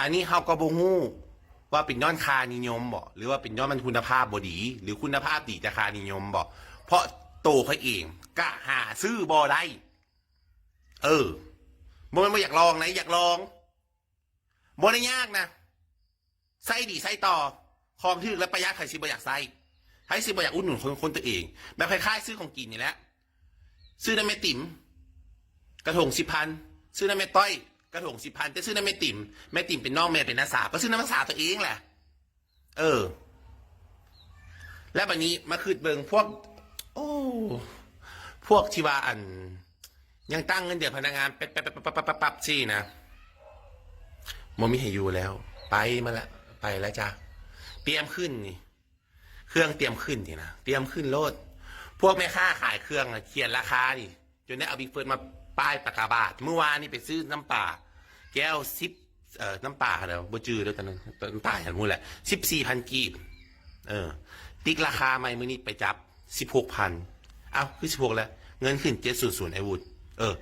อันนี้เขาก็บ่ฮู้ว่าเป็นย้อนคานิยมบ่หรือว่าเป็นย้อนมันคุณภาพบ่ดี หรือคุณภาพดีแต่คานิยมบ่เพราะโตเขาเองกะหาซื้อบ่ได้เออบ่แมันบ่อยากลองนะอยากลองบ่ได้ยากนะใส่ดีใส่ต่อของที่และประหยัดใครสิบ่อยากใส่ใครสิบ่อยากอุดหนุนคนคนตัวเอง แบบคล้ายๆซื้อของกินนี่แหละซื้อน้ำแม่ติ๋มกระถงสิบพันซื้อน้ำแม่ต้อย กระถงสิบพันจะซื้อน้ำแม่ติ๋มแม่ติ๋มเป็นน้องแม่เป็นน้าสาวก็ซื้อน้ำน้าสาวตัวเองแหละ เออ แล้วบันนี้มาคืดเบิงพวก โอ้ พวกที่ว่าอัน ยังตั้งเงินเดือนพนักงานแป๊บแป๊บแป๊บแป๊บแป๊บปั๊บซี่นะมมีให้อยู่แล้ว ไปมาละไปแล้วจ้ะเตรียมขึ้นนี่ เครื่องเตรียมขึ้นนี่นะเตรียมขึ้นโลด พวกแม่ค้าขายเครื่องอะเขียนราคาดิจนได้เอาบิ๊กเฟิร์นมา ป้ายปากกาบาทเมื่อวานนี่ไปซื้อน้ำป่า แก้วซิปเอ่อน้ำป่าเดี๋ยวบ่จือแล้วตอนนั้นน้ำป่าอย่างมู้แหละสิบสี่พันกีบเออ ติ๊กราคาใหม่มือนี้ไปจับสิบหกพันเอาคือสิบหกแล้ว เงินขึ้นเจ็ดศูนย์ศูนย์ไอวูดเออ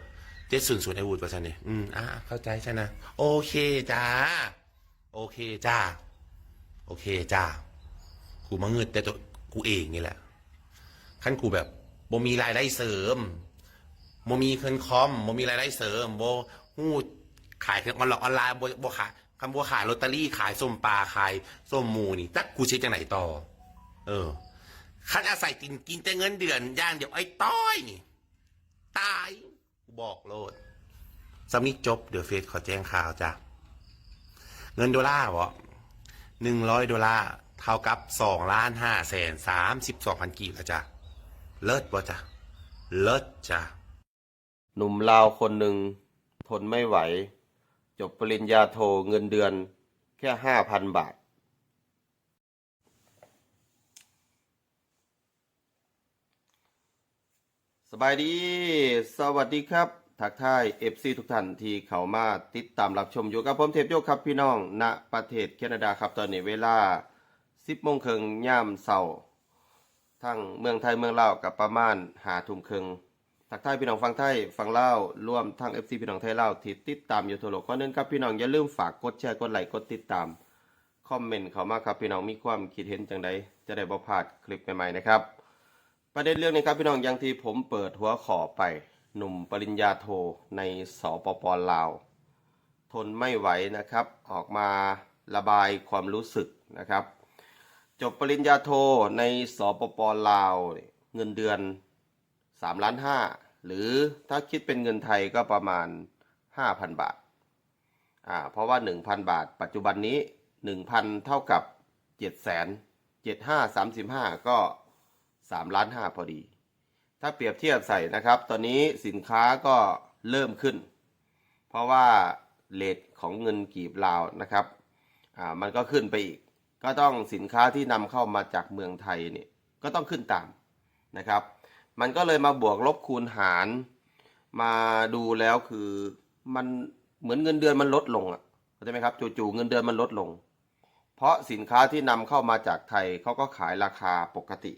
เจ็ดศูนย์ศูนย์ไอวูดประชันเนี่ยอืมอ่าเข้าใจใช่นะ โอเคจ้า โอเคจ้า โอเคจ้า กูมาเงิดแต่ตัวกูเองนี่แหละขั้นกูแบบบ่มีรายได้เสริม บ่มีเงินคอมบ่มีรายได้เสริมบ่ฮู้ขายเครื่องออนไลน์ออนไลน์โบ่บ่ขายคำโบขายลอตเตอรี่ขายส้มปลาขายส้มหมูนี่จักกูเช็คจังไหนต่อ เออคันอาศัยกินกินแต่เงินเดือนย่างเดี๋ยวไอ้ต้อยนี่ ตายกูบอกโลดสำนี้จบเดี๋ยวเฟซขอแจ้งข่าวจ้ะเงินดอลลาร์บ่หนึ่งร้อยดอลลาร์เท่ากับสองล้านห้าแสนสามสิบสองพันกีบแล้วจ้ะเลิศบ่จ้ะเลิศจ้ะ หนุ่มลาวคนหนึ่ง ทนไม่ไหว จบปริญญาโทเงินเดือน แค่ห้าพันบาท สบายดี สวัสดีครับ ทักทายเอฟซีทุกท่านที่เข้ามาติดตามรับชมอยู่กับผมเทพโยกครับพี่น้อง ณ ประเทศแคนาดาครับตอนนี้เวลา10โมงครึ่งย่ามเสาร์ทั้งเมืองไทยเมืองลาวกับประมาณหาทุ่มครึ่ง ทักทายพี่น้องฟังไทยฟังเล่าวรวมทั้ง FC พี่น้องไทยเล่าวที่ติดตามอยู่ทั่วโลกข้อนึงครับพี่น้องอย่าลืมฝากกดแชร์กดไลค์กดติดตามคอมเมนต์เข้ามาครับพี่น้องมีความคิดเห็นจังใดจะได้บ่พลาดคลิปใหม่ๆนะครับ ประเด็นเรื่องนี้ครับพี่น้องอย่างที่ผมเปิดหัวขอไปหนุ่มปริญญาโทในสปปลาว ทนไม่ไหวนะครับ ออกมาระบายความรู้สึกนะครับ จบปริญญาโทในสปปลาว เงินเดือน 3ล้าน5หรือถ้าคิดเป็นเงินไทยก็ประมาณ 5,000 บาทอ่าเพราะว่า 1,000 บาท ปัจจุบันนี้ 1,000 เท่ากับ7แสน75 35 ก็ 3 ล้าน5พอดี ถ้าเปรียบเทียบใส่นะครับ ตอนนี้สินค้าก็เริ่มขึ้น เพราะว่าเลทของเงินกีบลาวนะครับ อ่า มันก็ขึ้นไปอีก ก็ต้องสินค้าที่นำเข้ามาจากเมืองไทยเนี่ย ก็ต้องขึ้นตามนะครับ มันก็เลยมาบวกลบคูณหาร มาดูแล้วคือมันเหมือนเงินเดือนมันลดลงอะเข้าใจไหมครับจู่ๆเงินเดือนมันลดลง เพราะสินค้าที่นำเข้ามาจากไทยเขาก็ขายราคาปกติ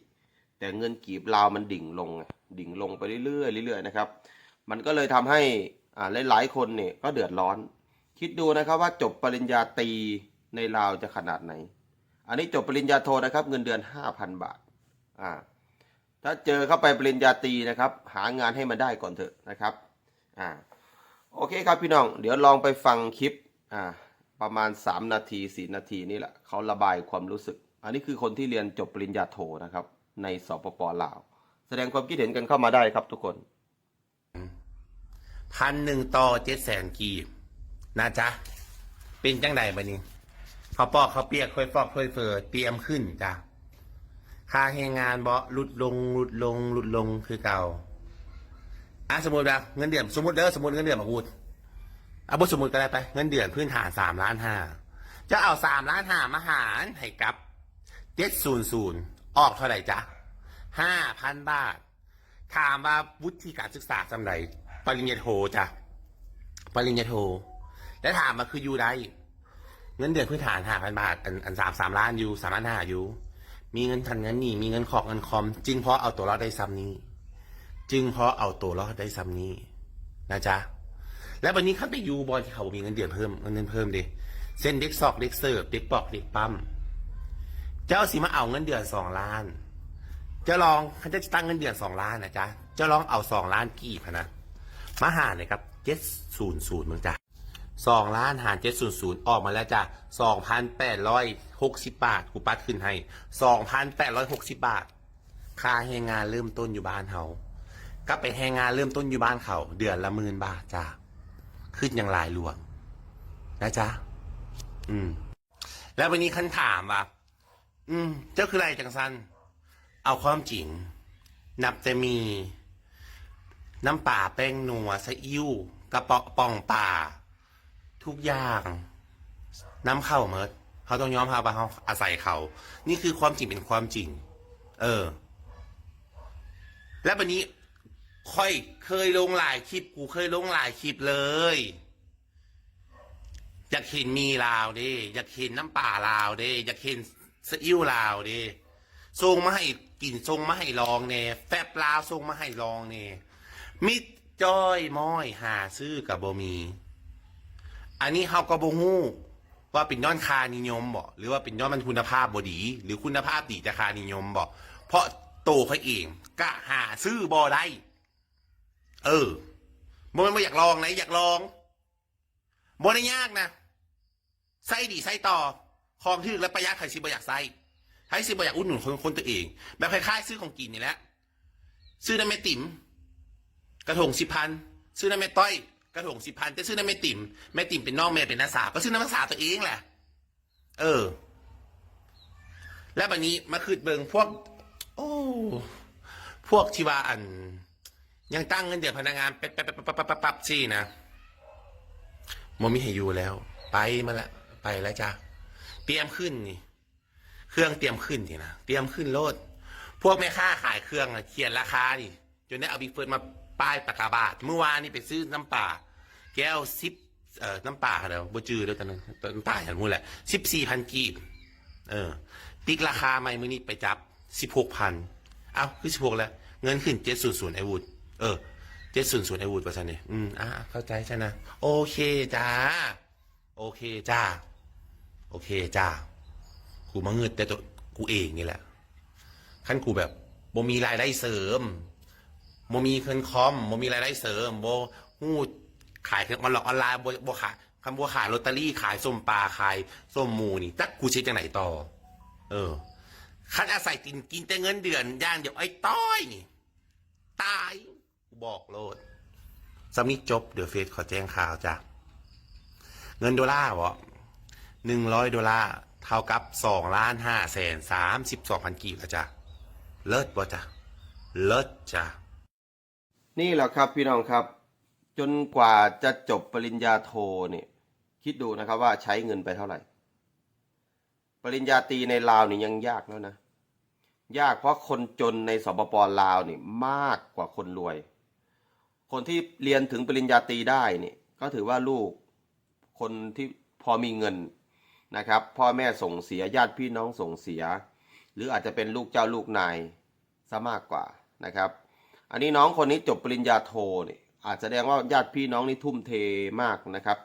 แต่เงินกีบลาวมันดิ่งลงดิ่งลงไปเรื่อยๆเรื่อยๆนะครับ มันก็เลยทำให้อ่าหลายๆคนเนี่ยก็เดือดร้อน คิดดูนะครับว่าจบปริญญาตรีในลาวจะขนาดไหน อันนี้จบปริญญาโทนะครับ เงินเดือน 5,000 บาทอ่า ถ้าเจอเข้าไปปริญญาตรีนะครับ หางานให้มันได้ก่อนเถอะนะครับอ่าโอเคครับพี่น้อง เดี๋ยวลองไปฟังคลิปอ่าประมาณ 3 นาที4นาทีนี่แหละเขาระบายความรู้สึก อันนี้คือคนที่เรียนจบปริญญาโทนะครับ ในสปปลาว แสดงความคิดเห็นกันเข้ามาได้ครับทุกคนพันหนึ่งต่อเจ็ดแสนกีบนะจ๊ะ เป็นจังใดบัดนี้เขาปอกเขาเปียกค่อยฟอกค่อยเฟอเตรียมขึ้นจ้ะ ค่าแรงงานบ่ลดลงลดลงลดลงคือเก่าอะสมมติว่าเงินเดือนสมมติเด้อสมมติเงินเดือนมาพูดอะบสมมติก็ได้ไปเงินเดือนพื้นฐานสามล้านห้าจะเอาสามล้านห้ามาหารให้กับเจ็ดศูนย์ศูนย์ออกเท่าไหร่จ๊ะห้าพันบาท ถามว่าวุฒิการศึกษาสำไรปริญญาโทจ้ะปริญญาโท แล้วถามมาคืออยู่ได้เงินเดือนพื้นฐานห้าพันบาท อันอันสามสามล้านอยู่สามล้านห้าอยู่ มีเงินทันเงินหนีมีเงินขอกเงินคอม จึงเพราะเอาตัวรอดได้ซ้ำนี้ จึงเพราะเอาตัวรอดได้ซ้ำนี้นะจ๊ะแล้ววันนี้เขาไปยูบอลที่เขามีเงินเดือนเพิ่มเงินเดือนเพิ่มดิเส้นเด็กซอกเด็กเสิร์ฟเด็กปอกเด็กปั๊มเจ้าสิมาเอาเงินเดือนสองล้าน จะลองเขาจะตั้งเงินเดือนสองล้านนะจ๊ะจะลองเอาสองล้านกี่พนะมาหารเลยครับเจ็ดศูนย์ศูนย์มึงจ้ะ สองล้านหารเจ็ดศูนย์ศูนย์ออกมาแล้วจ้ะสองพันแปดร้อยหกสิบบาทกูปัดขึ้นให้สองพันแปดร้อยหกสิบบาท ค่าแรงงานเริ่มต้นอยู่บ้านเขาก็ไปแรงงานเริ่มต้นอยู่บ้านเขา เดือนละหมื่นบาทจ้ะขึ้นอย่างลายหลวง นะจ๊ะอืม แล้ววันนี้คันถามว่าอืม เจ้าคืออะไรจังสันเอาความจริง นับจะมี น้ำป่าแป้งนัวซะอิ่วกระเปาะป่องป่า ทุกอย่างน้ำเข้าเมิดเขาต้องยอมรับว่าเขาอาศัยเขา นี่คือความจริงเป็นความจริง เออ และวันนี้ค่อยเคยลงหลายคลิป กูเคยลงหลายคลิปเลย อยากเห็นมีลาวด้อยากเห็นน้ำป่าลาวด้อยากเห็นซีอิ๊วลาวด้ส่งมาให้กินส่งมาให้ลองเน่แฟบลาวส่งมาให้ลองเน่มิดจ้อยม้อยหาซื้อกับบมี อันนี้เฮาก็บ่ฮู้ว่าเป็นย้อนคานิยมบ่หรือว่าเป็นย้อนมันคุณภาพบ่ดี หรือคุณภาพดีจากคานิยมบ่เพราะโตเขาเองก็หาซื้อบ่ได้เออบ่แมันบ่อยากลองนะอยากลองบ่ได้ยากนะไส้ดีไส้ต่อคลองที่และประหยัดใครสิบ่อยากไส้ใครสิบ่อยากอุดหนุนคนคนตัวเอง แบบคล้ายๆซื้อของกินนี่แหละซื้อน้ำแม่ติ๋มกระถงสิพันซื้อน้ำแม่ต้อย ระถงสิบพันแต่ซื้อน้ำแม่ติ๋มแม่ติ๋มเป็นน้องแม่เป็นน้าสาวก็ซื้อน้ำน้าสาวตัวเองแหละ เออ แล้วบันนี้มาคืดเบิงพวก โอ้พวกที่ว่าอัน ยังตั้งเงินเดือนพนักงานแป๊บแป๊บแป๊บแป๊บแป๊บปั๊บซี่นะมมีให้อยู่แล้ว ไปมาละไปแล้วจ้ะเตรียมขึ้นนี่ เครื่องเตรียมขึ้นนี่นะเตรียมขึ้นโลด พวกแม่ค้าขายเครื่องอะเขียนราคาดิจนได้เอาบิ๊กเฟิร์นมาป้ายปากกาบาทเมื่อวานนี่ไปซื้อน้ำป่า แก้วซิปเอ่อน้ำป่าเดี๋ยวบ่จือแล้วตอนนั้นน้ำป่าอย่างนู้นแหละสิบสี่พันกีบเออ ติ๊กราคาใหม่มือนี้ไปจับสิบหกพันเอ้าคือสิบหกแล้ว เงินขึ้นเจ็ดศูนย์ศูนย์ไอวูดเออเจ็ดศูนย์ศูนย์ไอวูดประชันเนี่ยอืมอ่าเข้าใจใช่นะโอเคจ้าโอเคจ้า โอเคจ้ากูมาเงินแต่ตัวกูเองนี่แหละขั้นกูแบบบ่มีรายได้เสริมบ่มีเงินคอมบ่มีรายได้เสริมบ่หู ขายเครื่องออนไลน์ออนไลน์บบขายคำบ่ขายลอตเตอรี่ขายส้มปลาขายส้มหมูนี่จักกูเช็คจังไหนต่อ เออคันอาศัยกินกินแต่เงินเดือนย่างเดี๋ยวไอ้ต้อยนี่ ตายกูบอกโลดสำนี้จบเดี๋ยวเฟซขอแจ้งข่าวจ้ะเงินดอลลาร์วะหนึ่งร้อยดอลลาร์เท่ากับสองล้านห้าแสนสามสิบสองพันกีบล้วจ้ะเลิศบ่จ้ะเลิศจ้ะนี่แหละครับพี่น้องครับ จนกว่าจะจบปริญญาโทเนี่ยคิดดูนะครับว่าใช้เงินไปเท่าไหร่ ปริญญาตรีในลาวนี่ยังยากแล้วนะ ยากเพราะคนจนในสปปลาวนี่มากกว่าคนรวย คนที่เรียนถึงปริญญาตรีได้นี่ก็ถือว่าลูกคนที่พอมีเงินนะครับ พ่อแม่ส่งเสียญาติพี่น้องส่งเสีย หรืออาจจะเป็นลูกเจ้าลูกนายซะมากกว่านะครับ อันนี้น้องคนนี้จบปริญญาโทนี่ อาจแสดงว่าญาติพี่น้องนี่ทุ่มเทมากนะครับ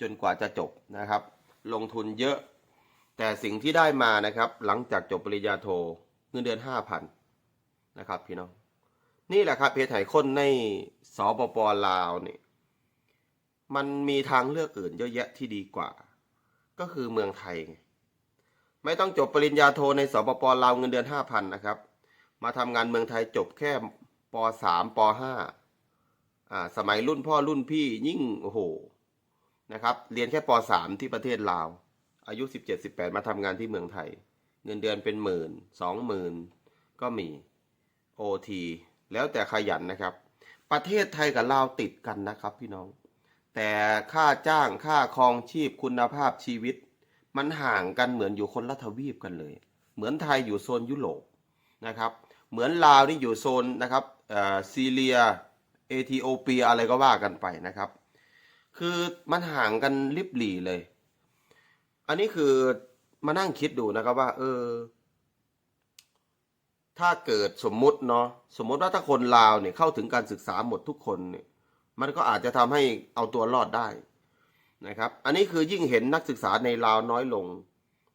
จนกว่าจะจบนะครับ ลงทุนเยอะ แต่สิ่งที่ได้มานะครับ หลังจากจบปริญญาโทเงินเดือนห้าพันนะครับพี่น้อง นี่แหละครับเพจไถคนในสปปลาวนี่มันมีทางเลือกอื่นเยอะแยะที่ดีกว่า ก็คือเมืองไทยไงไม่ต้องจบปริญญาโทในสปปลาวเงินเดือนห้าพันนะครับ มาทำงานเมืองไทยจบแค่ปสามปห้า สมัยรุ่นพ่อรุ่นพี่ยิ่งโอ้โหนะครับ เรียนแค่ปสามที่ประเทศลาว อายุสิบเจ็ดสิบแปดมาทำงานที่เมืองไทย เงินเดือนเป็นหมื่นสองหมื่นก็มีโอทีแล้วแต่ขยันนะครับ ประเทศไทยกับลาวติดกันนะครับพี่น้อง แต่ค่าจ้างค่าครองชีพคุณภาพชีวิต มันห่างกันเหมือนอยู่คนละทวีปกันเลย เหมือนไทยอยู่โซนยุโรปนะครับ เหมือนลาวนี่อยู่โซนนะครับอ่อซีเรีย เอธิโอเปียอะไรก็ว่ากันไปนะครับ คือมันห่างกันลิบหลีเลย อันนี้คือมานั่งคิดดูนะครับว่า เออ ถ้าเกิดสมมุติเนาะสมมุติว่าถ้าคนลาวเนี่ยเข้าถึงการศึกษาหมดทุกคนเนี่ย มันก็อาจจะทำให้เอาตัวรอดได้นะครับ อันนี้คือยิ่งเห็นนักศึกษาในลาวน้อยลง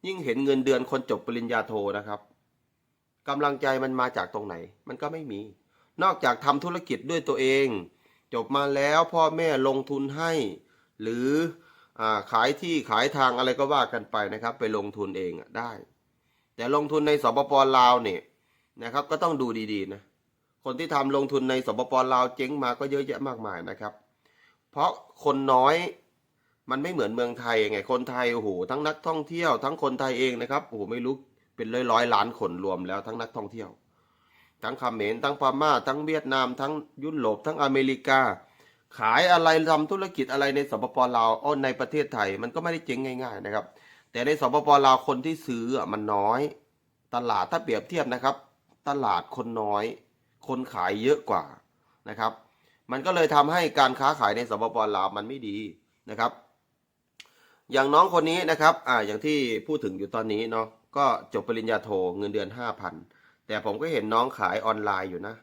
ยิ่งเห็นเงินเดือนคนจบปริญญาโทนะครับกำลังใจมันมาจากตรงไหน มันก็ไม่มี นอกจากทำธุรกิจด้วยตัวเอง จบมาแล้วพ่อแม่ลงทุนให้ หรืออขายที่ขายทางอะไรก็ว่ากันไปนะครับ ไปลงทุนเองได้ แต่ลงทุนในสปปลาวเนี่ยนะครับ ก็ต้องดูดีๆนะคนที่ทำลงทุนในสปปลาวเจ๊งมาก็เยอะแยะมากมายนะครับ เพราะคนน้อยมันไม่เหมือนเมืองไทยไงคนไทยโอ้โหทั้งนักท่องเที่ยว ทั้งคนไทยเองนะครับโอ้โหไม่รู้เป็นร้อยร้อยๆล้านคนรวมแล้วทั้งนักท่องเที่ยว ทั้งเขมรทั้งพม่า ทั้งเวียดนาม ทั้งยุโรปทั้งอเมริกา ขายอะไรทำธุรกิจอะไรในสปปลาวอ้อในประเทศไทยมันก็ไม่ได้เจ๊งง่ายๆนะครับ แต่ในสปปลาวคนที่ซื้ออะมันน้อย ตลาดถ้าเปรียบเทียบนะครับ ตลาดคนน้อย คนขายเยอะกว่านะครับ มันก็เลยทำให้การค้าขายในสปปลาวมันไม่ดีนะครับ อย่างน้องคนนี้นะครับอ่าอย่างที่พูดถึงอยู่ตอนนี้เนาะก็จบปริญญาโทเงินเดือนห้าพัน แต่ผมก็เห็นน้องขายออนไลน์อยู่นะ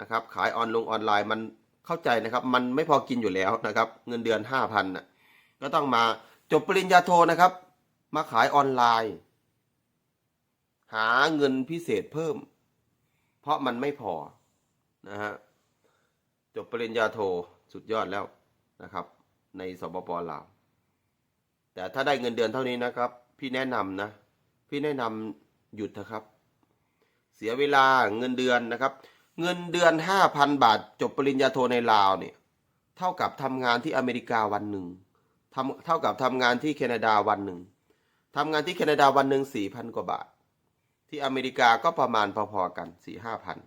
นะครับ ขายออนลงออนไลน์มันเข้าใจนะครับ มันไม่พอกินอยู่แล้วนะครับ เงินเดือนห้าพันน่ะก็ต้องมาจบปริญญาโทนะครับ มาขายออนไลน์ หาเงินพิเศษเพิ่ม เพราะมันไม่พอนะฮะจบปริญญาโทสุดยอดแล้วนะครับ ในสปปลาวแต่ถ้าได้เงินเดือนเท่านี้นะครับ พี่แนะนำนะ พี่แนะนำหยุดเถอะครับ เสียเวลาเงินเดือนนะครับ เงินเดือนห้าพันบาท จบปริญญาโทในลาวเนี่ยเท่ากับทำงานที่อเมริกาวันหนึ่งทำเท่ากับทำงานที่แคนาดาวันหนึ่งทำงานที่แคนาดาวันหนึ่งสี่พันกว่าบาท ที่อเมริกาก็ประมาณพอๆกันสี่ห้าพัน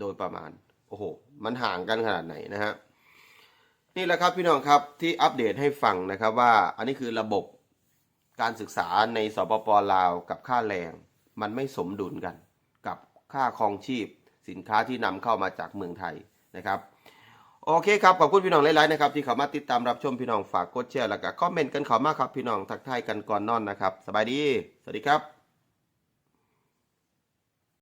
โดยประมาณ โอ้โห มันห่างกันขนาดไหนนะฮะนี่แหละครับพี่น้องครับที่อัปเดตให้ฟังนะครับว่าอันนี้คือระบบการศึกษาในสปปลาวกับค่าแรง มันไม่สมดุลกัน ค่าครองชีพ สินค้าที่นำเข้ามาจากเมืองไทยนะครับโอเคครับขอบคุณพี่น้องหลายๆนะครับที่เข้ามาติดตามรับชมพี่น้องฝากกดแชร์แล้วก็คอมเมนต์กันเข้ามาครับพี่น้องทักทายกันก่อนนอนนะครับ สบายดี สวัสดีครับ